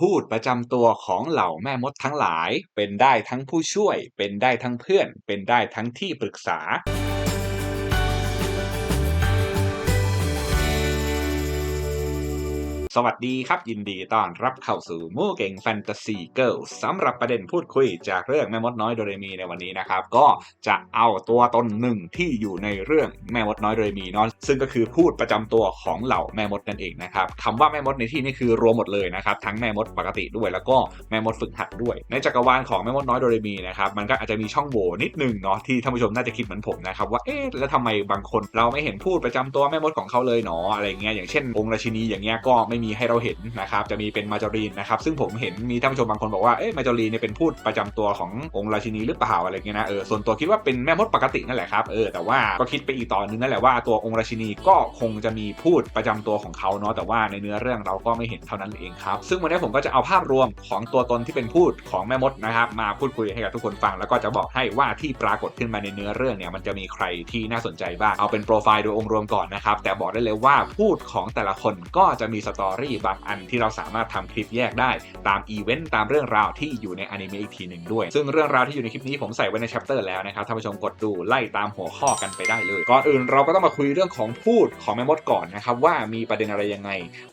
พูดประจำตัวของเหล่าแม่มดทั้งหลาย เป็นได้ทั้งผู้ช่วย เป็นได้ทั้งเพื่อน เป็นได้ทั้งที่ปรึกษา สวัสดีครับยินดีต้อนรับเข้าสู่มู่เก่งแฟนตาซีเกิลสำหรับประเด็นพูดคุยจากเรื่องแม่มดน้อยโดเรมีในวันนี้นะครับ ก็จะเอาตัวตนหนึ่งที่อยู่ในเรื่องแม่มดน้อยโดเรมีเนาะซึ่งก็คือพูดประจำตัวของเหล่าแม่มดนั่นเองนะครับคำว่าแม่มดในที่นี้คือรวมหมดเลยนะครับทั้งแม่มดปกติด้วยแล้วก็แม่มดฝึกหัดด้วย ในจักรวาลของแม่มดน้อยโดเรมีนะครับมันก็อาจจะมีช่องโหว่นิดนึงเนาะที่ท่านผู้ชมน่าจะคิดเหมือนผมนะครับว่าเอ๊ะแล้วทำไมบางคนเราไม่เห็นพูดประจำตัวแม่มดของเขาเลยหนออะไรเงี้ยอย่างเช่นองค์ราชินีอย่างเงี้ยก็ไม่มีให้เราเห็นนะครับจะมีเป็นมาจอรีนนะครับซึ่งผมเห็นมีท่านผู้ชมบางคนบอกว่าเอ๊ะมาจอรีนเนี่ยเป็นพูดประจำตัวขององค์ราชินีหรือเปล่าอะไรเงี้ยนะเออส่วนตัวคิดว่าเป็นแม่มดปกตินั่นแหละครับเออแต่ว่าก็คิดไปอีกต่อนนึงนั่นแหละว่าตัวองค์ราชินีก็คงจะมีพูดประจำตัวของเขาเนาะแต่ว่าในเนื้อเรื่องเราก็ไม่เห็นเท่านั้นเองครับซึ่งวันนี้ผมก็จะเอาภาพรวมของตัวตนที่เป็นพูดของแม่มดนะครับมาพูดคุยให้กับทุกคนฟัง แล้วก็จะบอกให้ว่าที่ปรากฏขึ้นมาในเนื้อเรื่องเนี่ยมันจะมีใครที่น่าสนใจบ้างเอาเป็นโปรไฟล์โดยองค์รวมก่อนนะครับแต่บอกได้เลยว่าพูดของแต่ละคนก็จะมีสตอรี่บางอันที่เราสามารถทำคลิปแยกได้ตามอีเวนต์ตามเรื่องราวที่อยู่ในอนิเมะอีกทีหนึ่งด้วย ซึ่งเรื่องราวที่อยู่ในคลิปนี้ผมใส่ไว้ใน chapter แล้วนะครับท่านผู้ชมกดดูไล่ตามหัวข้อกันไปได้เลย ก่อนอื่นเราก็ต้องมาคุยเรื่องของพูดของแม่มดก่อนนะครับว่ามีประเด็นอะไรยังไง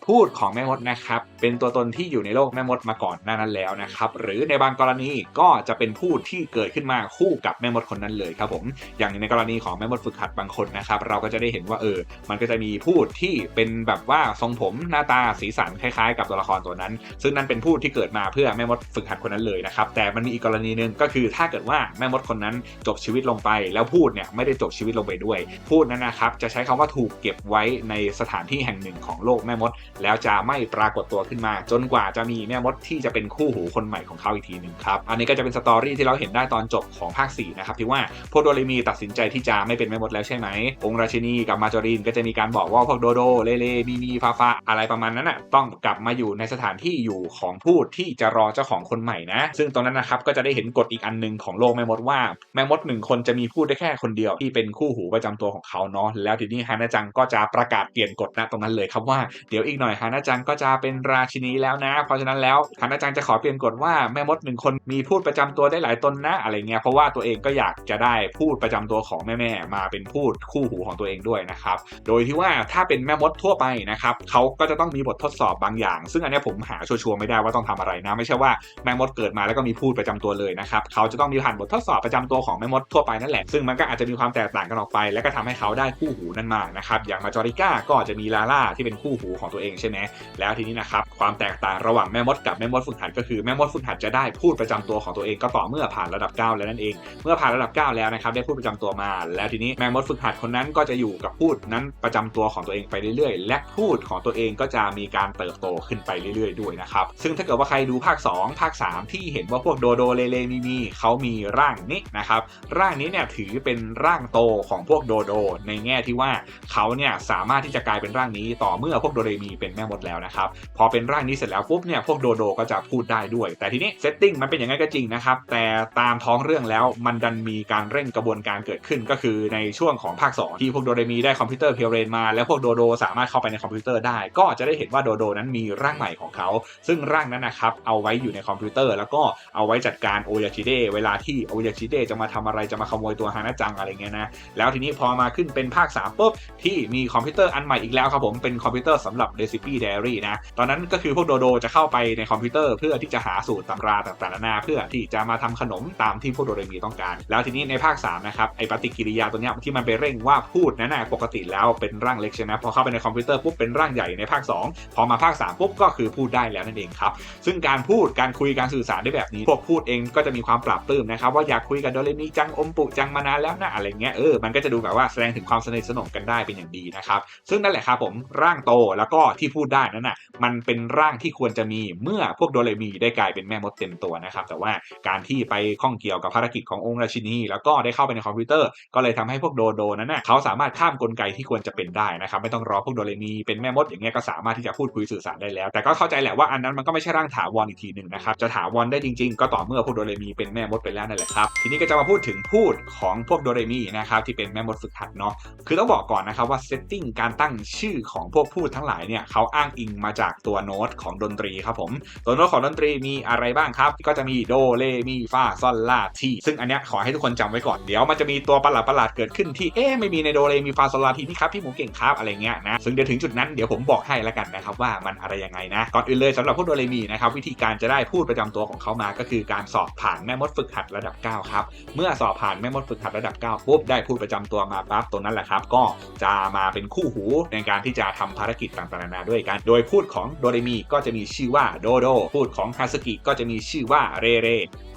พูดของแม่มดนะครับเป็นตัวตนที่อยู่ในโลกแม่มดมาก่อนหน้านั้นแล้วนะครับหรือในบางกรณีก็จะเป็นพูดที่เกิดขึ้นมาคู่กับแม่มดคนนั้นเลยครับผมอย่างในกรณีของแม่มดฝึกหัดบางคนนะครับเราก็จะได้เห็นว่าเออมันก็จะมีพูดที่เป็นแบบว่าทรงผมหน้าตาสีสันคล้ายๆ กับตัวละครตัวนั้น ซึ่งนั่นเป็นพูดที่เกิดมาเพื่อแม่มดฝึกหัดคนนั้นเลยนะครับแต่มันมีอีกกรณีหนึ่งก็คือถ้าเกิดว่าแม่มดคนนั้นจบชีวิตลงไป แล้วพูดเนี่ยไม่ได้จบชีวิตลงไปด้วย พูดนั้นนะครับจะใช้คำว่าถูกเก็บไว้ในสถานที่แห่งหนึ่งของโลกแม่มด แล้วจะไม่ปรากฏตัวขึ้นมา จนกว่าจะมีแม่มดที่จะเป็นคู่หูคนใหม่ของเขาอีกทีหนึ่งครับอันนี้ก็จะเป็นสตอรี่ที่เราเห็นได้ตอนจบของภาค4นะครับที่ว่าพวกโดเรมีตัดสินใจที่จะไม่เป็นแม่มดแล้วใช่ไหมองค์ราชินีกับมาจอรินก็จะมีการบอกว่าพวกโดโดเลเลมีมีฟาฟาอะไรประมาณนั้นอะต้องกลับมาอยู่ในสถานที่อยู่ของพูดที่จะรอเจ้าของคนใหม่นะ ซึ่งตรงนั้นนะครับก็จะได้เห็นกฎอีกอันหนึ่งของโลกแม่มดว่าแม่มดหนึ่งคนจะมีพูดได้แค่คนเดียวที่เป็นคู่หูประจำตัวของเขาเนาะแล้วทีนี้ฮานาจังก็จะประกาศเปลี่ยนกฎนะตรงนั้นเลยครับว่าเดี๋ยวอีกหน่อยฮานาจังก็จะเป็นราชินีแล้วนะ เพราะฉะนั้นแล้วฮานาจังจะขอเปลี่ยนกฎว่าแม่มดหนึ่งคนมีพูดประจำตัวได้หลายตนนะอะไรเงี้ยเพราะว่าตัวเองก็อยากจะได้พูดประจำตัวของแม่ๆมาเป็นพูดคู่หูของตัวเองด้วยนะครับโดยที่ว่าถ้าเป็นแม่มดทั่วไปนะครับเขาก็จะต้องมีบททดสอบบางอย่าง ซึ่งอันนี้ผมหาชัวร์ไม่ได้ว่าต้องทำอะไรนะ ไม่ใช่ว่าแม่มดเกิดมาแล้วก็มีพูดประจำตัวเลยนะครับเขาจะต้องมีผ่านบททดสอบประจำตัวของแม่มดทั่วไปนั่นแหละซึ่งมันก็อาจจะมีความแตกต่างกันออกไป และก็ทำให้เขาได้คู่หูนั่นมานะครับอย่างมาจอริก้าก็จะมีลาล่าที่เป็นคู่หูของตัวเองใช่ไหมแล้วทีนี้นะครับความแตกต่างระหว่างแม่มดกับแม่มดฝึกหัดก็คือแม่มดฝึกหัดจะได้พูดประจำตัวของตัวเองก็ต่อเมื่อผ่านระดับ 9 แล้วนั่นเอง เมื่อผ่านระดับ 9 แล้วนะครับได้พูดประจำตัวมา แล้วทีนี้แม่มดฝึกหัดคนนั้นก็จะอยู่กับพูดนั้นประจำตัวของตัวเองไปเรื่อยๆ และพูดของตัวเองก็จะมีการเติบโตขึ้นไปเรื่อยๆ ด้วยนะครับ ซึ่งถ้าเกิดว่าใครดูภาค 2 ภาค 3 ที่เห็นว่าพวกโดโดเลเลมีมีเขามีร่างนี้นะครับ ร่างนี้เนี่ยถือเป็นร่างโตของพวกโดโด ในแง่ที่ว่าเขาเนี่ยสามารถที่จะกลายเป็นร่างนี้ต่อเมื่อพวกโดเรมีเป็นแม่มดแล้วนะครับ พอเป็นร่างนี้เสร็จแล้วปุ๊บเนี่ยพวกโดโดก็จะพูดได้ด้วย แต่ทีนี้เซตติ้งมันเป็นอย่างนั้นก็จริงนะครับ แต่ตามท้องเรื่องแล้วมันดันมีการเร่งกระบวนการเกิดขึ้นก็คือในช่วงของภาค 2 ที่พวกโดเรมีได้คอมพิวเตอร์เพียวเรนมาแล้วพวกโดโดสามารถเข้าไปในคอมพิวเตอร์ได้ก็จะได้เห็นว่าโดโดนั้นมีร่างใหม่ของเขา ซึ่งร่างนั้นนะครับเอาไว้อยู่ในคอมพิวเตอร์ แล้วก็เอาไว้จัดการโอยาชิเดเวลาที่โอยาชิเดจะมาทำอะไรจะมาขโมยตัวฮานาจังอะไรเงี้ยนะแล้วทีนี้พอมาขึ้นเป็นภาค3ปุ๊บที่มีคอมพิวเตอร์อันใหม่อีกแล้วครับผมเป็นคอมพิวเตอร์สำหรับ Recipe Diary นะตอนนั้นก็คือพวกโดโดจะเข้าไปในคอมพิวเตอร์ เพื่อที่จะหาสูตรตำราต่างๆนานาเพื่อที่จะมาทำขนมตามที่พวกโดเรมีต้องการ แล้วทีนี้ในภาค3นะครับไอปฏิกิริยาตัวเนี้ยที่มันไปเร่งว่าพูดนั้นนะปกติแล้วเป็นร่างเล็กใช่ไหมพอเข้าไปในคอมพิวเตอร์ปุ๊บเป็นร่างใหญ่ในภาค 2พอมาภาค 3 ปุ๊บก็คือพูดได้แล้วนั่นเองครับ ซึ่งการพูดการคุยการสื่อสารได้แบบนี้ พวกพูดเองก็จะมีความปรับปลื้มนะครับ ว่าอยากคุยกับโดเรมีจังอมปุจังมานานแล้วนะอะไรเงี้ยเออมันก็จะดูแบบว่าแสดงถึงความสนิทสนมกันได้เป็นอย่างดีนะครับ ซึ่งนั่นแหละครับผมร่างโตแล้วก็ที่พูดได้นั่นน่ะมันเป็นร่างที่ควรจะมีเมื่อพวกโดเรมีได้กลายเป็นแม่มดเต็มตัวนะครับ แต่ว่าการที่ไปข้องเกี่ยวกับภารกิจขององค์ราชินี แล้วก็ได้เข้าไปในคอมพิวเตอร์ ก็เลยทำให้พวกโดโดนั้นน่ะเขาสามารถข้ามกลไกที่ควรจะเป็นได้นะครับ ไม่ต้องรอพวกโดเรมีเป็นแม่มดอย่างเงี้ยก็สามารถที่ที่จะพูดคุยสื่อสารได้แล้ว แต่ก็เข้าใจแหละว่าอันนั้นมันก็ไม่ใช่ร่างถาวรอีกทีหนึ่งนะครับจะถาวรได้จริง ๆ ก็ต่อเมื่อพวกโดเรมีเป็นแม่มดไปแล้วนั่นแหละครับทีนี้ก็จะมาพูดถึงพูดของพวกโดเรมีนะครับที่เป็นแม่มดฝึกหัดเนาะคือต้องบอกก่อนนะครับว่าเซตติ้งการตั้งชื่อของพวกพูดทั้งหลายเนี่ยเขาอ้างอิงมาจากตัวโน้ตของดนตรีครับผมตัวโน้ตของดนตรีมีอะไรบ้างครับ ก็จะมีโดเรมีฟาซอลลาทีซึ่งอันเนี้ยขอให้ทุกคนจำไว้ก่อนเดี๋ยวมันจะมีตัวประหลาดประหลาดๆเกิดขึ้นที่เอ๊ะไม่มีในโดเรมีฟาซอลลาทีนี่ครับพี่หมูเก่งครับอะไรเงี้ยนะซึ่งเดี๋ยวถึงจุดนั้นเดี๋ยวผมบอกให้แล้วกันนะครับว่ามันอะไรยังไงนะก่อนอื่นเลยสำหรับพวกโดเรมีนะครับวิธีการจะได้พูดประจำตัวของเขามาก็คือการสอบผ่านแม่มดฝึกหัดระดับ 9 ครับ เมื่อสอบผ่านแม่มดฝึกหัดระดับ 9 ปุ๊บได้พูดประจำตัวมาปั๊บตัวนั้นแหละครับ ก็จะมาเป็นคู่หูในการที่จะทำภารกิจต่างๆนานาด้วยกัน โดยพูดของโดเรมีก็จะมีชื่อว่าโดโดพูดของฮาสกิก็จะมีชื่อว่าเรเร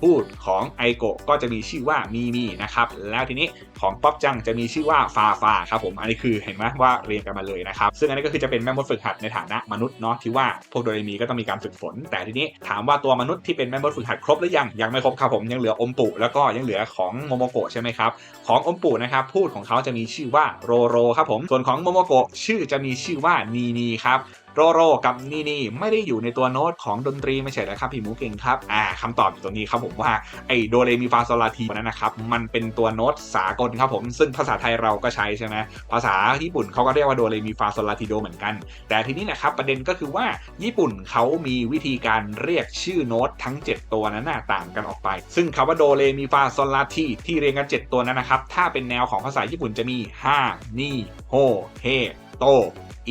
พูดของไอโกะก็จะมีชื่อว่ามีมีนะครับแล้วทีนี้ของป๊อปจังจะมีชื่อว่าฟาฟาครับผมอันนี้คือเห็นไหมว่าเรียงกันมาเลยนะครับซึ่งอันนี้ก็คือจะเป็นแม่มดฝึกหัดในฐานนะ มนุษย์เนาะที่ว่าพวกโดเรมีก็ต้องมีการฝึกฝน แต่ทีนี้ถามว่าตัวมนุษย์ที่เป็นแม่มดฝึกหัดครบหรือยังยังไม่ครบครับผมยังเหลืออมปุแล้วก็ยังเหลือของโมโมโกะใช่ไหมครับของอมปุนะครับพูดของเขาจะมีชื่อว่าโรโรครับผมส่วนของโมโมโกะชื่อจะมีชื่อว่านีนีครับ โรโรกับนี่นี่ไม่ได้อยู่ในตัวโน้ตของดนตรีไม่ใช่เหรอครับพี่หมูเก่งครับอ่าคำตอบอยู่ตรงนี้ครับผมว่าไอโดเรมีฟาโซลาทีนั้นนะครับมันเป็นตัวโน้ตสากลครับผมซึ่งภาษาไทยเราก็ใช้ใช่ไหมภาษาญี่ปุ่นเขาก็เรียกว่าโดเรมีฟาโซลาทีโดเหมือนกัน แต่ทีนี้นะครับประเด็นก็คือว่าญี่ปุ่นเขามีวิธีการเรียกชื่อโน้ตทั้ง 7 ตัวนั้นน่ะต่างกันออกไป ซึ่งคำว่าโดเรมีฟาโซลาทีที่เรียงกัน 7 ตัวนั้นนะครับถ้าเป็นแนวของภาษาญี่ปุ่นจะมีฮานี่โฮเฮโต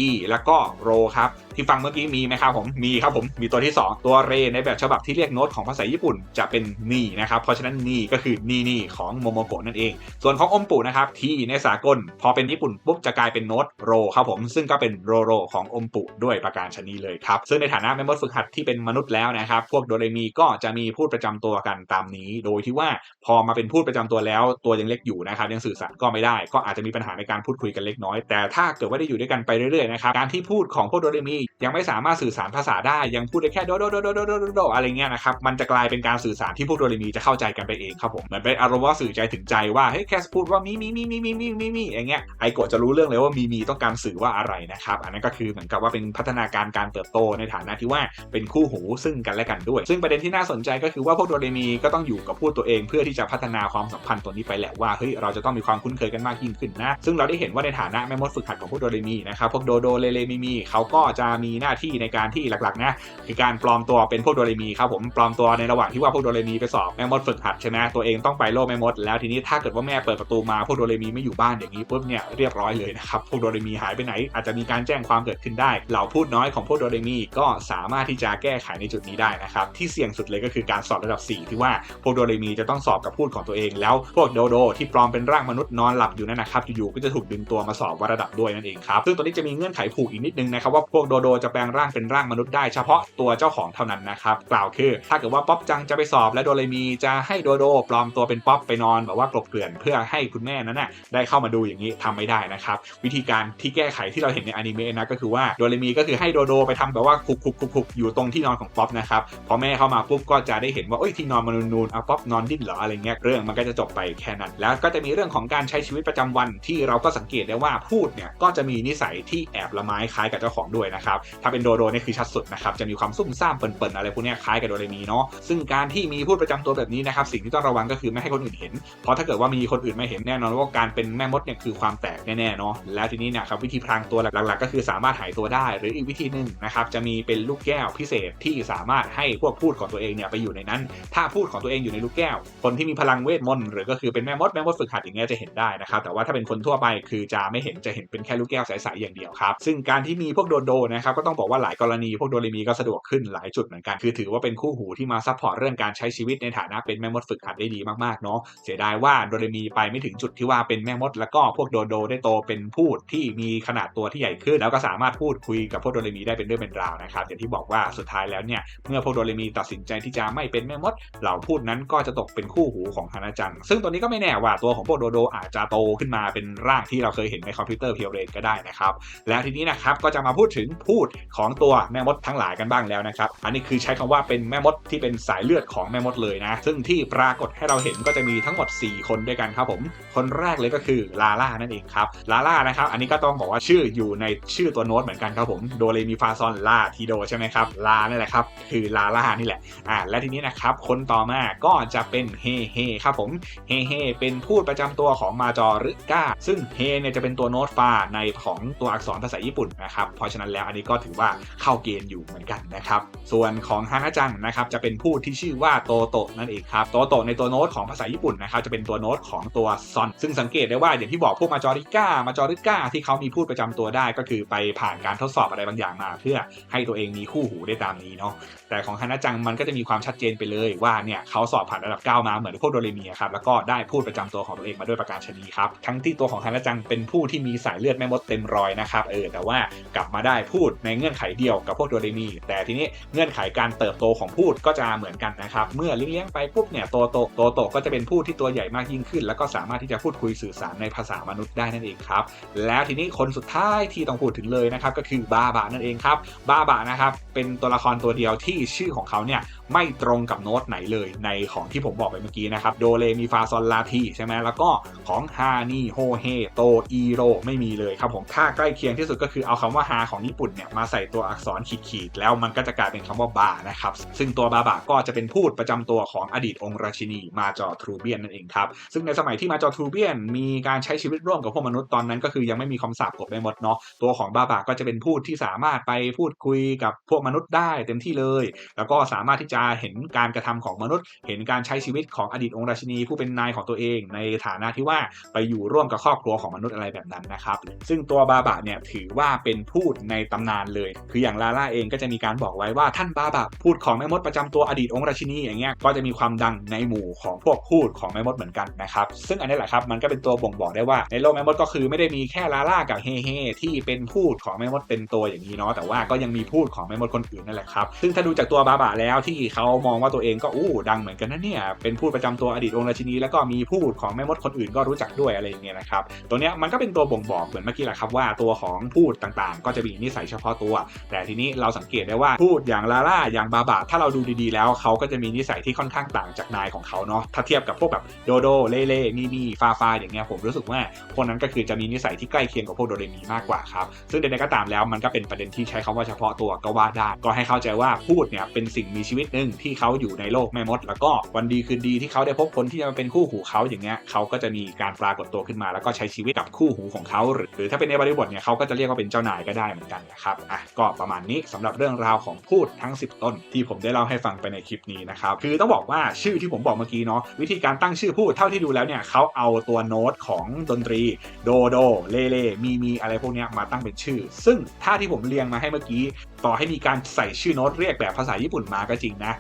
E แล้วก็โรครับ ที่ฟังเมื่อกี้มีไหมครับผมมีครับผมมีตัวที่ 2 ตัวเรในแบบฉบับที่เรียกโน้ตของภาษาญี่ปุ่นจะเป็นนีนะครับเพราะฉะนั้นนีก็คือนีนีของโมโมโกะนั่นเอง ส่วนของอมปุนะครับที่ในสากล พอเป็นญี่ปุ่นปุ๊บจะกลายเป็นโน้ตโรครับผมซึ่งก็เป็นโรโรของอมปุด้วยประการชนีเลยครับซึ่งในฐานะแมมเบอร์ฝึกหัดที่เป็นมนุษย์แล้วนะครับพวกโดเรมีก็จะมีพูดประจำตัวกันตามนี้ โดยที่ว่าพอมาเป็นพูดประจำตัวแล้ว ตัวยังเล็กอยู่นะครับยังสื่อสารก็ไม่ได้ ก็อาจจะมีปัญหาในการพูดคุยกันเล็กน้อย แต่ถ้าเกิดว่าได้อยู่ด้วยกันไปเรื่อยๆนะครับการที่พูดของพวกโดเรมียังไม่สามารถสื่อสารภาษาได้ยังพูดได้แค่โดโดโดโดโดโดโดโดอะไรเงี้ยนะครับมันจะกลายเป็นการสื่อสารที่พวกโดเรมีจะเข้าใจกันไปเองครับผมเหมือนเป็นอารมณ์ว่าสื่อใจถึงใจว่าเฮ้ยแค่พูดว่ามีมีมีมีมีมีมีมีอย่างเงี้ยไอโกะจะรู้เรื่องเลยว่ามีมีต้องการสื่อว่าอะไรนะครับอันนั้นก็คือเหมือนกับว่าเป็นพัฒนาการการเติบโตในฐานะที่ว่าเป็นคู่หูซึ่งกันและกันด้วย ซึ่งประเด็นที่น่าสนใจก็คือว่าพวกโดเรมีก็ต้องอยู่กับพูดตัวเองเพื่อที่จะพัฒนาความสัมพันธ์ตัวนี้ไปแหละว่าเฮ้ยเราจะต้องมีความคุ้นเคยกันมากยิ่งขึ้นนะซึ่งเราได้เห็นว่าในฐานะแม่มดฝึกหัดของพวกโดเรมีนะครับพวกโดโดเลเลมีมีเขาก็จะมีหน้าที่ในการที่หลักๆนะคือการปลอมตัวเป็นพวกโดเรมีครับผมปลอมตัวในระหว่างที่ว่าพวกโดเรมีไปสอบแม่มดฝึกหัดใช่ไหมตัวเองต้องไปโลกแม่มด แล้วทีนี้ถ้าเกิดว่าแม่เปิดประตูมาพวกโดเรมีไม่อยู่บ้านอย่างนี้ปุ๊บเนี่ยเรียบร้อยเลยนะครับพวกโดเรมีหายไปไหน อาจจะมีการแจ้งความเกิดขึ้นได้ เหล่าพูดน้อยของพวกโดเรมีก็สามารถที่จะแก้ไขในจุดนี้ได้นะครับที่เสี่ยงสุดเลยก็คือการสอบระดับ 4 ที่ว่าพวกโดเรมีจะต้องสอบกับพูดของตัวเอง แล้วพวกโดโดที่ปลอมเป็นร่างมนุษย์นอนหลับอยู่นั่นนะครับอยู่ๆก็จะถูกดึงตัวมาสอบวัดระดับด้วยนั่นเองครับซึ่งตัวนี้จะมีเงื่อนไขผูกอีกนิดนึงนะครับว่าพวกโดโดจะแปลงร่างเป็นร่างมนุษย์ได้เฉพาะตัวเจ้าของเท่านั้นนะครับกล่าวคือ ถ้าเกิดว่าป๊อปจังจะไปสอบและโดเรมีจะให้โดโดปลอมตัวเป็นป๊อปไปนอนแบบว่ากลบเกลื่อนเพื่อให้คุณแม่นั้นน่ะได้เข้ามาดูอย่างนี้ทำไม่ได้นะครับวิธีการที่แก้ไขที่เราเห็นในอนิเมะนะก็คือว่าโดเรมีก็คือให้โดโดไปทำแบบว่าคุกคุกคุกคุกอยู่ตรงที่นอนของป๊อปนะครับพอแม่เข้ามาปุ๊บก็จะได้เห็นว่าเอ้ยที่นอนมันนูนๆเอาป๊อปนอนดิ้นเหรออะไรเงี้ยเรื่องมันก็จะจบไปแค่นั้น แล้วก็จะมีเรื่องของการใช้ชีวิตประจำวันที่เราก็สังเกตได้ว่าพูดเนี่ยก็จะมีนิสัยที่แอบละไม้คล้ายกับเจ้าของด้วยนะครับถ้าเป็นโดโดเนี่ยคือชัดสุดนะครับจะมีความซุ่มซ่ามเปิ่นๆอะไรพวกนี้คล้ายกับโดเรมีเนาะซึ่งการที่มีพูดประจำตัวแบบนี้นะครับสิ่งที่ต้องระวังก็คือไม่ให้คนอื่นเห็น เพราะถ้าเกิดว่ามีคนอื่นไม่เห็นแน่นอนว่าการเป็นแม่มดเนี่ยคือความแตกแน่ๆเนาะแล้วทีนี้เนี่ยครับวิธีพรางตัวหลักๆ ก็คือสามารถหายตัวได้ หรืออีกวิธีหนึ่งนะครับจะมีเป็นลูกแก้วพิเศษที่สามารถให้พวกพูดของตัวเองเนี่ยไปอยู่ในนั้น ถ้าพูดของตัวเองอยู่ในลูกแก้ว คนที่มีพลังเวทมนต์หรือก็คือเป็นแม่มดแม่มดฝึกหัดอย่างเงี้ยจะเห็นได้นะครับแต่ว่าถ้าเป็นคนทั่วไปคือจะไม่เห็นจะเห็นเป็นแค่ลูกแก้วใสๆอย่างเดียวครับซึ่งการที่มีพวกโดโดนะครับก็ต้องบอกว่าหลายกรณีพวกโดเรมีก็สะดวกขึ้นหลายจุดเหมือนกันคือถือว่าเป็นคู่หูที่มาซัพพอร์ตเรื่องการใช้ชีวิตในฐานะเป็นแม่มดฝึกหัดได้ดีมากๆเนาะเสียดายว่าโดเรมีไปไม่ถึงจุดที่ว่าเป็นแม่มด แล้วก็พวกโดโดได้โตเป็นพูดที่มีขนาดตัวที่ใหญ่ขึ้น แล้วก็สามารถพูดคุยกับพวกโดเรมีได้เป็นเรื่องเป็นราวนะครับอย่างที่บอกว่าสุดท้ายแล้วเนี่ยเมื่อพวกโดเรมีตัดสินใจที่จะไม่เป็นแม่มด เหล่าพูดนั้นก็จะตกเป็นคู่หูของฮานาจัง ซึ่งตัวนี้ก็ไม่แน่ว่าตัวของพวกโดโดอาจจะโตขึ้นมาเป็นร่างที่เราเคยเห็นในคอมพิวเตอร์เพียวเรนก็ได้นะครับแล้วทีนี้นะครับก็จะมาพูดถึงพูดของตัวแม่มดทั้งหลายกันบ้างแล้วนะครับ อันนี้คือใช้คำว่าเป็นแม่มดที่เป็นสายเลือดของแม่มดเลยนะ ซึ่งที่ปรากฏให้เราเห็นก็จะมีทั้งหมด 4 คนด้วยกันครับผม คนแรกเลยก็คือลาล่านั่นเองครับ ลาล่านะครับ อันนี้ก็ต้องบอกว่าชื่ออยู่ในชื่อตัวโน้ตเหมือนกันครับผม โดเรมีฟาซอนลาทีโดใช่ไหมครับ ลานี่แหละครับ คือลาล่านี่แหละ อ่า และทีนี้นะครับ คนต่อมาก็จะเป็นเฮเฮครับผม เฮเฮเป็นพูดประจำตัวของมาจอริก้า ซึ่งเฮเนี่ยจะเป็นตัวโน้ตฟาในของตัวอักษรภาษาญี่ปุ่นนะครับ เพราะฉะนั้นแล้วอันนี้ก็ถือว่าเข้าเกณฑ์อยู่เหมือนกันนะครับ ส่วนของฮานาจังนะครับจะเป็นพูดที่ชื่อว่าโตโตนั่นเองครับ โตโตในตัวโน้ตของภาษาญี่ปุ่นนะครับจะเป็นตัวโน้ตของตัวซอน ซึ่งสังเกตได้ว่าอย่างที่บอกพวกมาจอริก้ามาจอริก้าที่เขามีพูดประจำตัวได้ ก็คือไปผ่านการทดสอบอะไรบางอย่างมา เพื่อให้ตัวเองมีคู่หูได้ตามนี้เนาะ แต่ของฮานาจังมันก็จะมีความชัดเจนไปเลยว่าเนี่ยเขาสอบผ่านระดับ 9 มาเหมือนพวกโดเรมีครับ แล้วก็ได้พูดประจำตัวของตัวเองมาด้วยประการชนีครับ ทั้งที่ตัวของฮานาจังเป็นผู้ที่มีสายเลือดแม่มดเต็มรอยนะครับ เออ แต่ว่ากลับมาได้พูดในเงื่อนไขเดียวกับพวกโดเรมี แต่ทีนี้เงื่อนไขการเติบโตของพูดก็จะเหมือนกันนะครับ เมื่อเลี้ยงไปปุ๊บเนี่ยโตโตโตโตก็จะเป็นผู้ที่ตัวใหญ่มากยิ่งขึ้น แล้วก็สามารถที่จะพูดคุยสื่อสารในภาษามนุษย์ได้นั่นเองครับ แล้วทีนี้คนสุดท้ายที่ต้องพูดถึงเลยนะครับก็คือบาบานั่นเองครับบาบานะครับเป็นตัวละครตัวเดียวที่ชื่อของเขาเนี่ยไม่ตรงกับโน้ตไหนเลยในของที่ผมบอกไปเมื่อกี้นะครับโดเรมีฟาซอนลาทีใช่ไหมแล้วก็ของฮานีโฮเฮโตอีโรไม่มีเลยครับผมถ้าใกล้เคียงที่สุดก็คือเอาคำว่าฮาของญี่ปุ่นเนี่ยมาใส่ตัวอักษรขีดๆแล้วมันก็จะกลายเป็นคำว่าบานะครับ ซึ่งตัวบาบาก็จะเป็นพูดประจำตัวของอดีตองค์ราชินีมาจอทรูเบียนนั่นเองครับ ซึ่งในสมัยที่มาจอทรูเบียนมีการใช้ชีวิตร่วมกับพวกมนุษย์ตอนนั้นก็คือยังไม่มีคำสาปกบไปหมดเนาะตัวของบาบาก็จะเป็นพูดที่สามารถไปพูดคุยกับพวกมนุษย์ได้เต็มที่เลย แล้วก็สามารถที่จะเห็นการกระทำของมนุษย์ เห็นการใช้ชีวิตของอดีตองค์ราชินีผู้เป็นนายของตัวเอง ในฐานะที่ว่าไปอยู่ร่วมกับครอบครัวของมนุษย์อะไรแบบนั้นนะครับ ซึ่งตัวบาบะเนี่ยถือว่าเป็นพูดในตำนานเลย คืออย่างลาล่าเองก็จะมีการบอกไว้ว่าท่านบาบะพูดของแม่มดประจำตัวอดีตองค์ราชินีอย่างเงี้ยก็จะมีความดังในหมู่ของพวกพูดของแม่มดเหมือนกันนะครับซึ่งอันนี้แหละครับมันก็เป็นตัวบ่งบอกได้ว่าในโลกแม่มดก็คือไม่ได้มีแค่ลาล่ากับเฮเฮที่เป็นพูดของแม่มดเป็นตัวอย่างนี้เนาะแต่ว่าก็ยังมีพูดของแม่มดคนอื่นนั่นแหละครับซึ่งถ้าดูจากตัวบาบะแล้วที่เขามองว่าตัวเองก็อู้ดังเหมือนกันนะเนี่ยเป็นพูดประจำตัวอดีตองค์ราชินีแล้วก็มีพูดของแม่มดคนอื่นก็รู้จักด้วยอะไรอย่างเงี้ยนะครับตัวเนี้ยมันก็เป็นตัวบ่งบอกเหมือนเมื่อกี้แหละครับว่าตัวของพูดต่างๆ ก็จะมีนิสัยเฉพาะตัว แต่ทีนี้เราสังเกตได้ว่าพูดอย่างลาล่าอย่างบาบะถ้าเราดูดีๆ แล้วเขาก็จะมีนิสัยที่ค่อนข้างต่างจากนายของเขาเนาะถ้าเทียบกับพวกแบบโดโดเล่เล่มีมีฟาฟาอย่างเงี้ยผมรู้สึกว่าพวกนั้นก็คือจะมีนิสัยที่ใกล้เคียงกับพวกโดเรมีมากกว่าครับซึ่งใดๆก็ตามแล้วมันก็เป็นประเด็นที่ใช้คำว่าเฉพาะตัวก็ว่าได้ก็ให้เข้าใจว่าพูดเนี่ยเป็นสิ่งมีชีวิตหนึ่งที่เขาอยู่ในโลกแม่มด แล้วก็วันดีคืนดีที่เขาได้พบคนที่จะมาเป็นคู่หูเขาอย่างเงี้ยเขาก็จะมีการปรากฏตัวขึ้นมา แล้วก็ใช้ชีวิตกับคู่หูของเขาหรือหรือถ้าเป็นในบริบทเนี่ยเขาก็จะเรียกว่าเป็นเจ้านายก็ได้เหมือนกันนะครับอะก็ประมาณนี้สำหรับเรื่องราวของพูดทั้ง 10 ต้น ที่ผมได้เล่าให้ฟังไปในคลิปนี้นะครับคือต้องบอกว่าชื่อที่ผมบอกเมื่อกี้เนาะวิธีการตั้งชื่อพูดเท่าที่ดูแล้วเนี่ยเขาเอาตัวโน้ตของดนตรีโดโดเล่เล่มีมีอะไรพวกนี้มาตั้งเป็นชื่อ ซึ่งถ้าที่ผมเรียงมาให้เมื่อกี้ต่อให้มีการใส่ชื่อโน้ตเรียกแบบภาษาญี่ปุ่นมาก็จริงนะ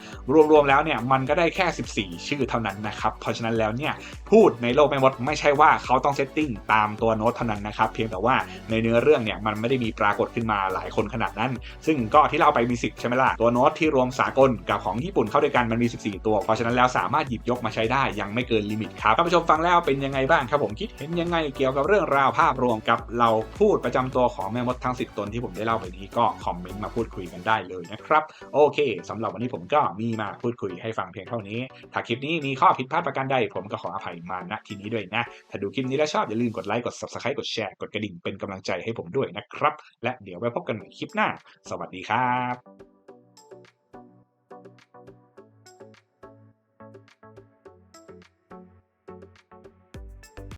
รวมๆแล้วเนี่ยมันก็ได้แค่ 14 ชื่อเท่านั้นนะครับ เพราะฉะนั้นแล้วเนี่ยพูดในโลกแม่มดไม่ใช่ว่าเขาต้องเซตติ้งตามตัวโน้ตเท่านั้นนะครับ เพียงแต่ว่าในเนื้อเรื่องเนี่ยมันไม่ได้มีปรากฏขึ้นมาหลายคนขนาดนั้น ซึ่งก็ที่เราไปมี 10 ใช่ไหมล่ะ ตัวโน้ตที่รวมสากลกับของญี่ปุ่นเข้าด้วยกันมันมี 14 ตัว เพราะฉะนั้นแล้วสามารถหยิบยกมาใช้ได้ยังไม่เกินลิมิตครับท่านผู้ชมฟังแล้วเป็นยังไงบ้างครับผมคิดเห็นยังไงเกี่ยวกับเรื่องราวภาพรวมกับเราพูดประจำตัวของแม่มดทั้ง 10ตนที่ผมได้เล่าไปนี้ก็คอมเมนต์าพูดคุยกันได้เลยนะครับ โอเค สำหรับวันนี้ผมก็มีมาพูดคุยให้ฟังเพียงเท่านี้ ถ้าคลิปนี้มีข้อผิดพลาดประการใดผมก็ขออภัยมาณที่นี้ด้วยนะ ถ้าดูคลิปนี้แล้วชอบอย่าลืมกดไลค์กด subscribe กดแชร์กดกระดิ่งเป็นกำลังใจให้ผมด้วยนะครับ และเดี๋ยวไว้พบกันใหม่คลิปหน้า สวัสดีครับ